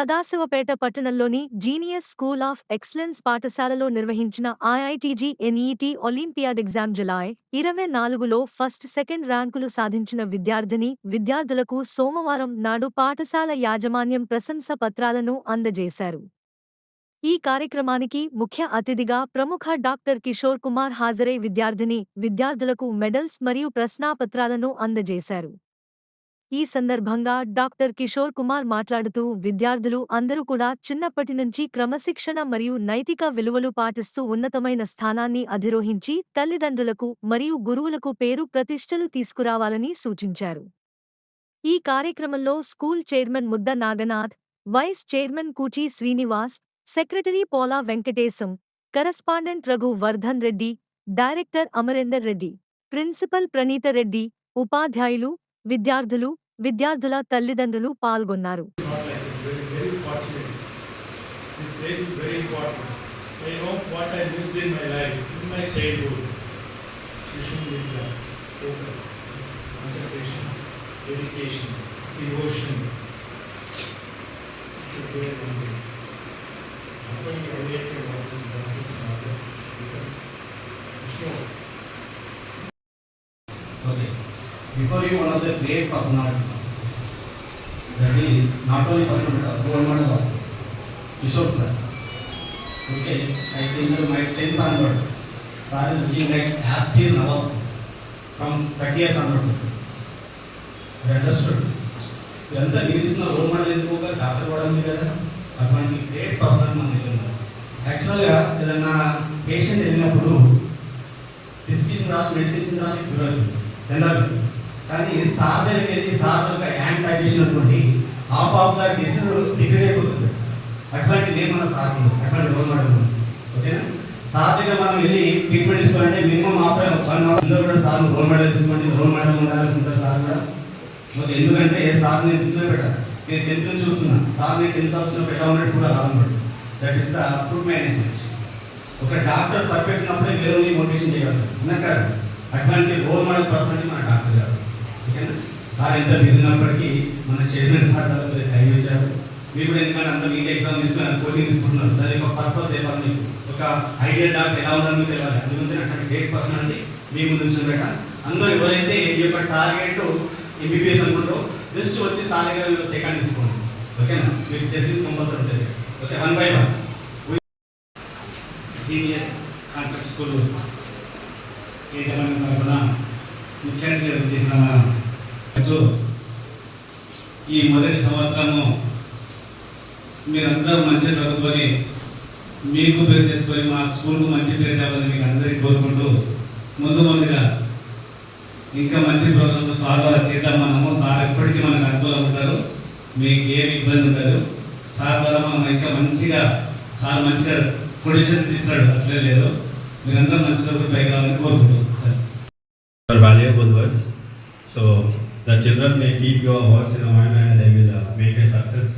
సదాశివపేట పట్టణంలోని genius school of excellence పాఠశాలలో నిర్వహించిన IITG NET olympiad exam July ఇరవై నాలుగులో ఫస్ట్ సెకండ్ ర్యాంకులు సాధించిన విద్యార్థిని విద్యార్థులకు సోమవారం నాడు పాఠశాల యాజమాన్యం ప్రశంస పత్రాలను అందజేశారు. ఈ కార్యక్రమానికి ముఖ్య అతిథిగా ప్రముఖ డాక్టర్ కిషోర్ కుమార్ హాజరై విద్యార్థిని విద్యార్థులకు మెడల్స్ మరియు ప్రశ్నాపత్రాలను అందజేశారు. ఈ సందర్భంగా డాక్టర్ కిషోర్ కుమార్ మాట్లాడుతూ విద్యార్థులు అందరూ కూడా చిన్నప్పటి నుంచి క్రమశిక్షణ మరియు నైతిక విలువలు పాటిస్తూ ఉన్నతమైన స్థానాన్ని అధిరోహించి తల్లిదండ్రులకు మరియు గురువులకు పేరు ప్రతిష్టలు తీసుకురావాలని సూచించారు. ఈ కార్యక్రమంలో school chairman Mudda Naganath vice chairman Kuchi Srinivas secretary Pola Venkatesham correspondent Raghu Vardhan Reddy director Amarender Reddy principal Praneetha Reddy ఉపాధ్యాయులు విద్యార్థులు విద్యార్థుల తల్లిదండ్రులు పాల్గొన్నారు not like Before you, one of the great personality. That is not only person but role model also. Kishore sir. Okay, I think my tenth onwards, sir is looking like as he is now also. From thirty years onwards. I understood. ఇదంతా మీరు ఇస్తున్న role model ఎందుకు ఒక doctor కూడా ఉంది కదా అటువంటి great person మన దగ్గర ఉన్నారు యాక్చువల్గా ఏదన్నా పేషెంట్ వెళ్ళినప్పుడు డిస్క్రిప్షన్ రాసి మెడిసిన్ రాసి క్యూర్ అవుతుంది జనరల్ కానీ సార్ దగ్గరికి వెళ్ళి సార్ ఒక హ్యాండ్ టైప్ చేసినటువంటి half of the disease degree అయిపోతుంది అటువంటి నేను సార్ అటువంటి రోల్ మోడల్ ఉంది. ఓకేనా? సార్ దగ్గర మనం వెళ్ళి ట్రీట్మెంట్ తీసుకోవాలంటే మినిమం హాఫ్ వన్ అవర్ అందరూ కూడా సార్ రోల్ మోడల్ తీసుకోండి రోల్ మోడల్ ఉండాలనుకుంటారు సార్ కూడా. ఓకే ఎందుకంటే సార్ నేను ఇంట్లో పెట్టాను నేను టెన్త్ నుంచి చూస్తున్నా సార్ నేను టెన్త్ ఆప్షన్ పెట్టామన్నట్టు కూడా రాదన్నమాట that is the food management ఒక డాక్టర్ పర్ఫెక్ట్ ఉన్నప్పుడే వేరే మోటివేషన్ చేయగలుగుతారు అన్న కాదు. అటువంటి రోల్ మోడల్ పర్సన్ మన డాక్టర్ గారు. సార్ ఎంత బిజీ ఉన్నప్పటికీ మన చైర్మన్ సార్ గారు టైం ఇచ్చారు. మీరు కూడా ఎందుకంటే అందరూ నీట్ ఎగ్జామ్ ఇస్తున్నారు కోచింగ్ తీసుకుంటున్నారు. దాని యొక్క పర్పస్ ఏమన్నా మీకు ఒక ఐడియల్ డాక్టర్ ఎలా ఉండాలని మీకు తెలియాలి. అందుగురించి అటువంటి గ్రేట్ పర్సనాలిటీ మీ ముందు చూడట. అందరూ ఎవరైతే మీ యొక్క టార్గెట్ ఎంబీబీఎస్ అనుకుంటారో జస్ట్ వచ్చి సార్ దగ్గర మీరు సెకండ్ తీసుకోండి. ఓకేనా? మీకు టెస్టింగ్స్ కంపల్సరీ ఉంటుంది. Okay one by one seniors concept school ఏ జగన్ తరఫున ముఖ్య చేసిన ఈ మొదటి సంవత్సరము మీరందరూ మంచిగా చదువుకొని మీకు పేరు తెచ్చుకొని మా స్కూల్కు మంచి పేరు తేవాలని మీకు అందరికీ కోరుకుంటూ ముందు ముందుగా ఇంకా మంచి ప్రోగ్రాంలు సార్ ద్వారా చేద్దాం మనము. సార్ ఎప్పటికీ మనకు అనుకూలం ఉంటారు మీకు ఏమి ఇబ్బంది ఉండదు. సార్ ద్వారా మనం ఇంకా మంచిగా సార్ మంచిగా పొజిషన్ తీస్తాడు అట్లే లేదు. మీరందరూ మంచి చదువుకుని పైకి రావాలని కోరుకుంటున్నాం. Sir valuable words. So the children may keep your words in mind and they will uh, make a success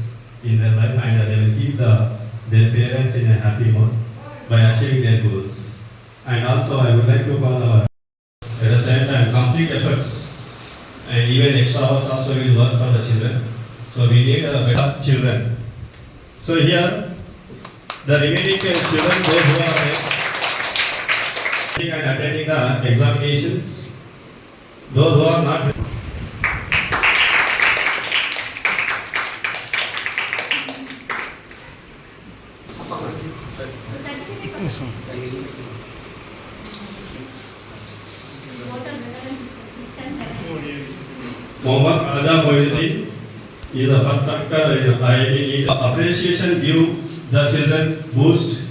in their life and uh, they will keep the, their parents in a happy mood by achieving their goals. And also I would like to call our at the same time complete efforts and even extra hours also will work for the children. So we need uh, better children. So here the remaining uh, children those who are uh, and attending the examinations those who are not Mohammad Raja Moinuddin is the first doctor in IIT. Appreciation give the children boost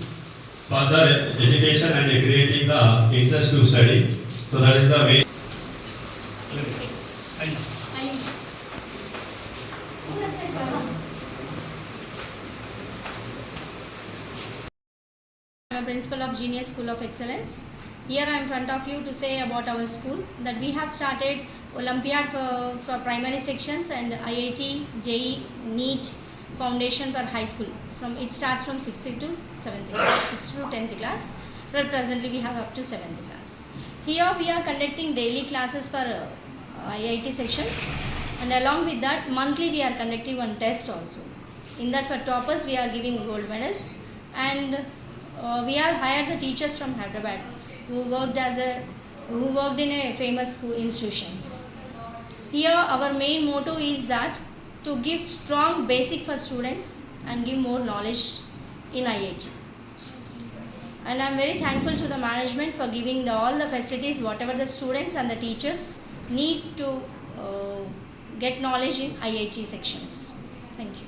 further education and creating the interest to study. So that is the way. I'm a principal of Genius School of Excellence. Here I am in front of you to say about our school that we have started Olympiad for, for primary sections and IIT, JE, NEET foundation for high school. From it starts from 6th to 7th class, 6th to 10th class. But presently we have up to 7th class. Here we are conducting daily classes for uh, IIT sections and along with that monthly we are conducting one test also. In that, for toppers, we are giving gold medals, and uh, we are hired the teachers from Hyderabad who worked as a who worked in a famous school institutions. Here, our main motto is that to give strong basic for students and give more knowledge in IIT. And I'm very thankful to the management for giving the, all the facilities, whatever the students and the teachers need to uh, get knowledge in IIT sections. Thank you.